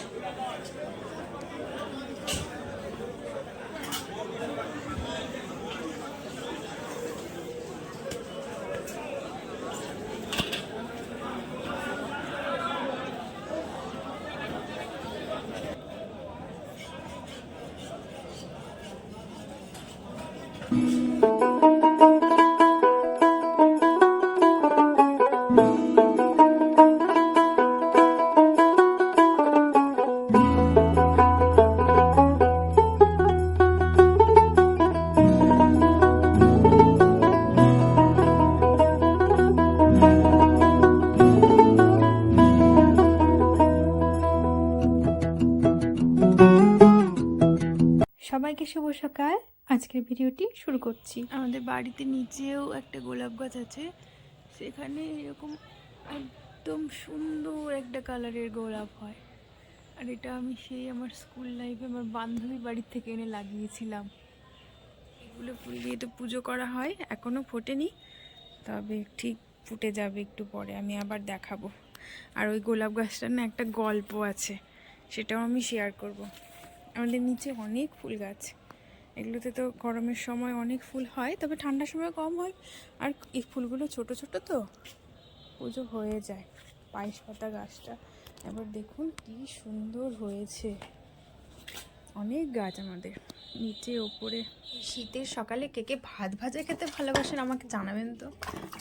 সবাইকে শুভ সকাল। আজকের ভিডিওটি শুরু করছি। আমাদের বাড়িতে নিচেও একটা গোলাপ গাছ আছে। সেখানে এরকম একদম সুন্দর একটা কালারের গোলাপ হয়। আর এটা আমি সেই আমার স্কুল লাইফে আমার বান্ধবী বাড়ির থেকে এনে লাগিয়েছিলাম। এগুলো ফুল দিয়ে তো পুজো করা হয় এখনও ফোটেনি। তবে ঠিক ফুটে যাবে একটু পরে, আমি আবার দেখাবো। আর ওই গোলাপ গাছটার না একটা গল্প আছে, সেটাও আমি শেয়ার করব। আমাদের নিচে অনেক ফুল গাছ। এগুলোতে তো গরমের সময় অনেক ফুল হয়, তবে ঠান্ডার সময় কম হয়। আর এই ফুলগুলো ছোট ছোট তো? পুজো হয়ে যায়, পায়েস পাতা গাছটা। এবার দেখুন কি সুন্দর হয়েছে। অনেক গাছ আমাদের, নিচে, ওপরে। শীতের সকালে কে কে ভাত ভাজা খেতে ভালোবাসেন আমাকে জানাবেন তো।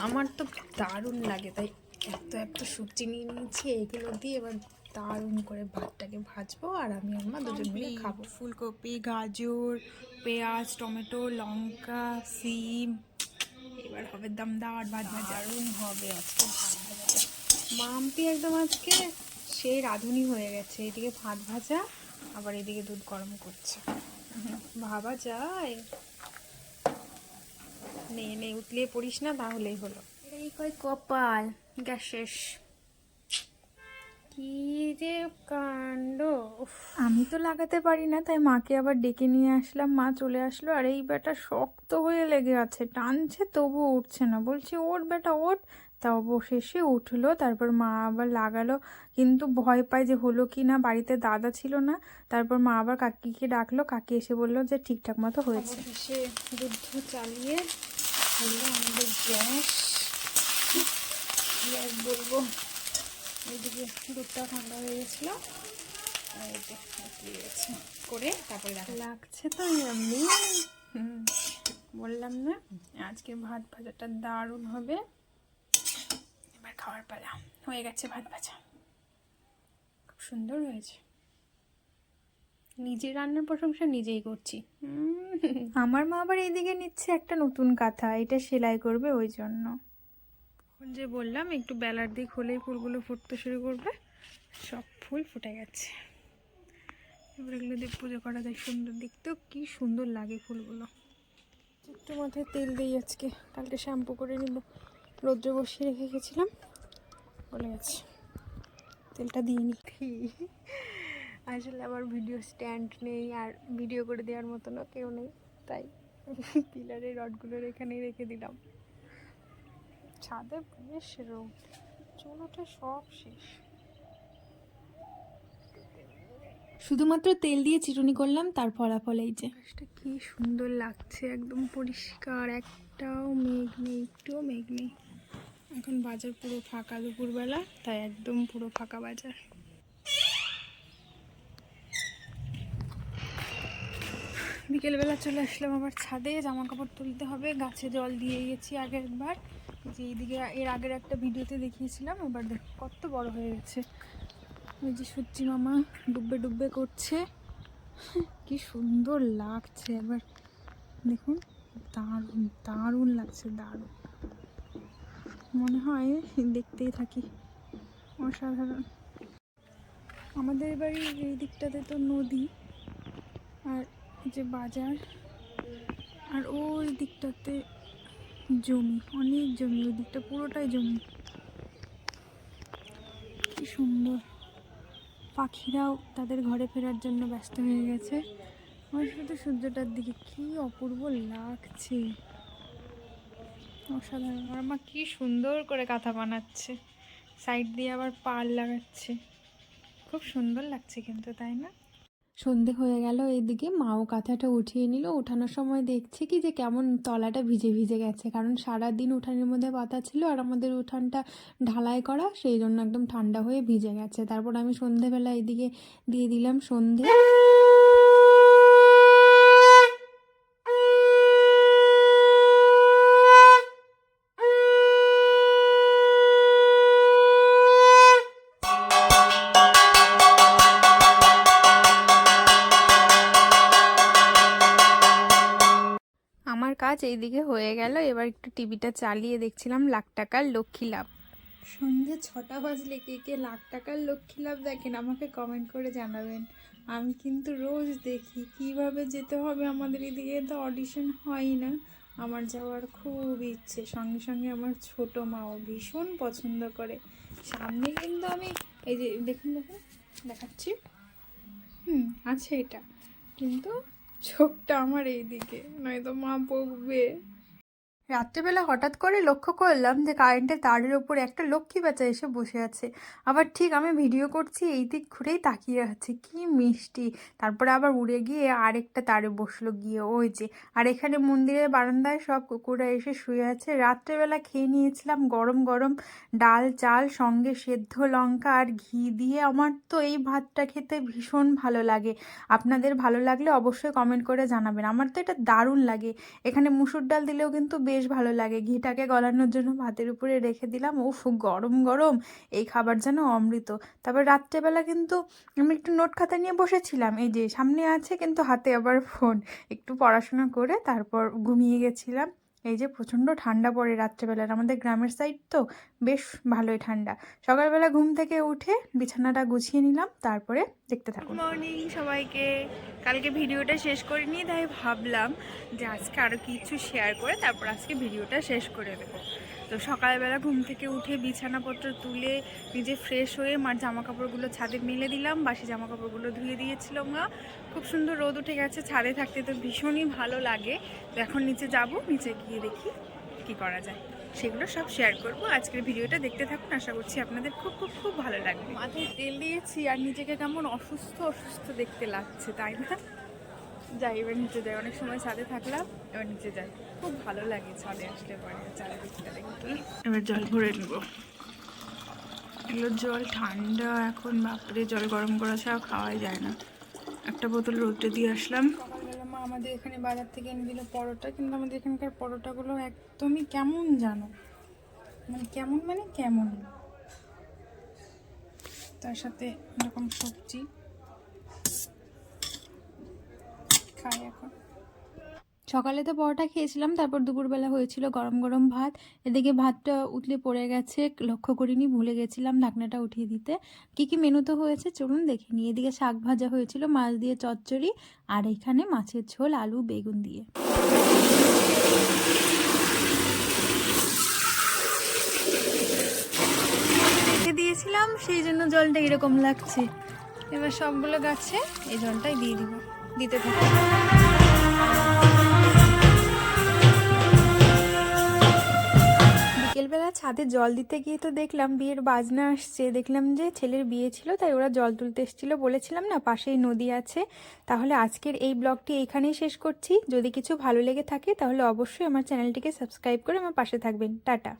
আমার তো দারুণ লাগে, তাই এত এত সবজি নিয়ে নিয়েছি, এগুলো দিয়ে এবার দারুণ করে ভাতটাকে ভাজবো আর আমি আমার দুজন মিলে খাব। ফুলকপি গাজর পেঁয়াজ টমেটো লঙ্কা সিম এবার হবে দমদার ভাত ভাজা দারুণ হবে আজকে ভাত ভাজাটা মাম্পি একদম আজকে সেই রাঁধুনি হয়ে গেছে এদিকে ভাত ভাজা আবার এদিকে দুধ গরম করছে। ভাবা যায়। নে নে উতলিয়ে পড়িস না তাহলেই হলো। এই কয় কপাল গ্যাস শেষ। যে কাণ্ড উফ। আমি তো লাগাতে পারি না তাই মাকে আবার ডেকে নিয়ে আসলাম। মা চলে আসলো আর এই বেটা শক্ত হয়ে লেগে আছে টানছে তবু উঠছে না। বলছি ওর বেটা ওঠ। তা অবশেষে উঠল তারপর মা আবার লাগালো। কিন্তু ভয় পায় যে হলো কি না বাড়িতে দাদা ছিল না। তারপর মা আবার কাকিকে ডাকলো। কাকি এসে বলল যে ঠিকঠাক মতো হয়েছে। যুদ্ধ চালিয়ে হলো আমাদের গ্যাস। বলব? এইদিকে দুধটা ঠান্ডা হয়ে গেছিল। করে তারপরে লাগছে তো এমনি। বললাম না আজকে ভাত ভাজাটা দারুণ হবে। এবার খাওয়ার পালা। হয়ে গেছে ভাত ভাজা। খুব সুন্দর হয়েছে। নিজের রান্নার প্রশংসা নিজেই করছি। আমার মা আবার এইদিকে নিচ্ছে একটা নতুন কাঁথা এটা সেলাই করবে ওই জন্য। এখন যে বললাম, একটু বেলার দিক হলেই ফুলগুলো ফুটতে শুরু করবে, সব ফুল ফুটে গেছে। এবার এগুলো দিয়ে পুজো করা যায় সুন্দর দেখতেও, কি সুন্দর লাগে ফুলগুলো। একটু মাথায় তেল দিই আজকে, কালকে শ্যাম্পু করে নিব। রৌদ্রে বসিয়ে রেখে গেছিলাম, বলে গেছে, তেলটা দিয়ে নি। আসলে আমার ভিডিও স্ট্যান্ড নেই, আর ভিডিও করে দেওয়ার মতনও কেউ নেই, তাই পিলারের রডগুলোর এখানেই রেখে দিলাম। ছাদে বেশ রোদ। চুলোটা সব শেষ। শুধুমাত্র তেল দিয়ে চিরুনি করলাম তার ফলাফল এই যে। আকাশটা কি সুন্দর লাগছে একদম পরিষ্কার। একটাও মেঘ নেই একটুও মেঘ নেই। এখন বাজার পুরো ফাঁকা দুপুরবেলা তাই একদম পুরো ফাঁকা বাজার। বিকেলবেলা চলে আসলাম আবার ছাদে জামা কাপড় তুলতে হবে গাছে জল দিয়ে গেছি আগের বার। যে এইদিকে এর আগের একটা ভিডিওতে দেখিয়েছিলাম, এবার দেখ, কত বড় হয়ে গেছে। ওই যে সূর্যি মামা ডুববে ডুববে করছে। কি সুন্দর লাগছে এবার দেখুন, দারুণ দারুণ লাগছে, দারুণ। মনে হয় দেখতেই থাকি, অসাধারণ। আমাদের বাড়ির এই দিকটাতে তো নদী আর যে বাজার, আর ওই দিকটাতে জমি, অনেক জমি, ওই দিকটা পুরোটাই জমি। কি সুন্দর। পাখিরাও তাদের ঘরে ফেরার জন্য ব্যস্ত হয়ে গেছে। আমার শুধু সূর্যটার দিকে কি অপূর্ব লাগছে। অসাধারণ। আর মা কি সুন্দর করে কাঁথা বানাচ্ছে। সাইড দিয়ে আবার পাল লাগাচ্ছে। খুব সুন্দর লাগছে কিন্তু, তাই না? সন্ধে হয়ে গেল, এদিকে মাও কাঁথাটা উঠিয়ে নিল। উঠানোর সময় দেখছে কি যে কেমন তলাটা ভিজে ভিজে গেছে। কারণ সারা দিন উঠানের মধ্যে পাতা ছিল আর আমাদের উঠানটা ঢালাই করা, সেই জন্য একদম ঠান্ডা হয়ে ভিজে গেছে। তারপর আমি সন্ধেবেলা এদিকে দিয়ে দিলাম সন্ধে। আমার কাজ এইদিকে হয়ে গেল। এবার একটু টিভিটা চালিয়ে দেখছিলাম লাখ টাকার লক্ষ্মী লাভ। সন্ধ্যে ছটা বাজলে কে কে লাখ টাকার লক্ষ্মী লাভ দেখেন আমাকে কমেন্ট করে জানাবেন। আমি কিন্তু রোজ দেখি, কীভাবে যেতে হবে আমাদের এদিকে তো অডিশন হয় না। আমার যাওয়ার খুব ইচ্ছে, সঙ্গে সঙ্গে আমার ছোট মাও ভীষণ পছন্দ করে। সামনে কিন্তু আমি, এই যে দেখুন দেখুন, দেখাচ্ছি। হুম, আছে এটা। কিন্তু চোখটা আমার এইদিকে নয়তো মা বকবে। রাত্রেবেলা হঠাৎ করে লক্ষ্য করলাম যে কারেন্টের তারের ওপর একটা লক্ষ্মী বাচ্চা এসে বসে আছে। আবার ঠিক আমি ভিডিও করছি, এই দিক ঘুরেই তাকিয়ে আছে। কি মিষ্টি! তারপরে আবার উড়ে গিয়ে আরেকটা তারে বসল গিয়ে। ওই যে, আর এখানে মন্দিরের বারান্দায় সব কুকুররা এসে শুয়ে আছে। রাত্রেবেলা খেয়ে নিয়েছিলাম গরম গরম ডাল চাল, সঙ্গে সেদ্ধ লঙ্কা আর ঘি দিয়ে। আমার তো এই ভাতটা খেতে ভীষণ ভালো লাগে। আপনাদের ভালো লাগলে অবশ্যই কমেন্ট করে জানাবেন। আমার তো এটা দারুণ লাগে। এখানে মুসুর ডাল দিলেও কিন্তু বেশ ভালো লাগে। ঘিটাকে গলানোর জন্য ভাতের উপরে রেখে দিলাম। উফ, গরম গরম। এই খাবার যেন অমৃত। তারপর রাত্রেবেলা কিন্তু আমি একটু নোট খাতা নিয়ে বসেছিলাম। এই যে সামনে আছে কিন্তু হাতে আবার ফোন। একটু পড়াশোনা করে তারপর ঘুমিয়ে গেছিলাম। এই যে প্রচণ্ড ঠান্ডা পড়ে রাত্রেবেলার, আমাদের গ্রামের সাইড তো বেশ ভালোই ঠান্ডা। সকালবেলা ঘুম থেকে উঠে বিছানাটা গুছিয়ে নিলাম, তারপরে দেখতে থাকুন। মর্নিং সবাইকে। কালকে ভিডিওটা শেষ করে নিয়ে তাই ভাবলাম যে আজকে আরও কিছু শেয়ার করে, তারপর আজকে ভিডিওটা শেষ করে দেবো তো সকালবেলা ঘুম থেকে উঠে বিছানাপত্র তুলে নিজে ফ্রেশ হয়ে মার জামা কাপড়গুলো ছাদে মেলে দিলাম, বাসি জামা কাপড়গুলো ধুয়ে দিয়েছিল মা। খুব সুন্দর রোদ উঠে গেছে, ছাদে থাকতে তো ভীষণই ভালো লাগে। তো এখন নিচে যাব, নিচে গিয়ে দেখি কি করা যায়। সেগুলো সব শেয়ার করব। আজকের ভিডিওটা দেখতে থাকুন, আশা করছি আপনাদের খুব খুব খুব ভালো লাগবে। মাথায় তেল দিয়েছি আর নিজেকে কেমন অসুস্থ অসুস্থ দেখতে লাগছে, তাই না? যাই এবার নিচে যাই অনেক সময় ছাদে থাকলাম এবার নিচে যাই খুব ভালো লাগে ছাদে আসলে পরে চারিদিকটা দেখতে। এবার জল ভরে নেব। এগুলো জল ঠান্ডা এখন বাপরে জল গরম করা ছাড়া খাওয়াই যায় না। একটা বোতল রোদ্রে দিয়ে আসলাম। মা আমাদের এখানে বাজার থেকে এনে দিল পরোটা কিন্তু আমাদের এখানকার পরোটাগুলো একদমই কেমন জানো? মানে কেমন মানে কেমন? তার সাথে এরকম সবজি। খাই এখন। সকালে তো পরোটা খেয়েছিলাম তারপর দুপুরবেলা হয়েছিল গরম গরম ভাত। এদিকে ভাতটা উতলে পড়ে গেছে লক্ষ্য করিনি ভুলে গেছিলাম ঢাকনাটা উঠিয়ে দিতে। কি কি মেনু তো হয়েছে চলুন দেখে নিই। এদিকে শাক ভাজা হয়েছিল মাছ দিয়ে চচ্চড়ি আর এখানে মাছের ঝোল আলু বেগুন দিয়ে। রেখে দিয়েছিলাম সেই জন্য জলটা এরকম লাগছে। এবার সবগুলো গাছে এই জলটাই দিয়ে দিব। দিতে থাকি। বিকেলবেলা ছাদে জল দিতে গিয়ে তো দেখলাম বিয়ের বাজনা আসছে। দেখলাম যে ছেলের বিয়ে ছিল, তাই ওরা জল তুলতে এসেছিল। বলেছিলাম, না, পাশেই নদী আছে। তাহলে আজকের এই ব্লগটি এইখানেই শেষ করছি। যদি কিছু ভালো লেগে থাকে, তাহলে অবশ্যই আমার চ্যানেলটিকে সাবস্ক্রাইব করে আমার পাশে থাকবেন। টাটা।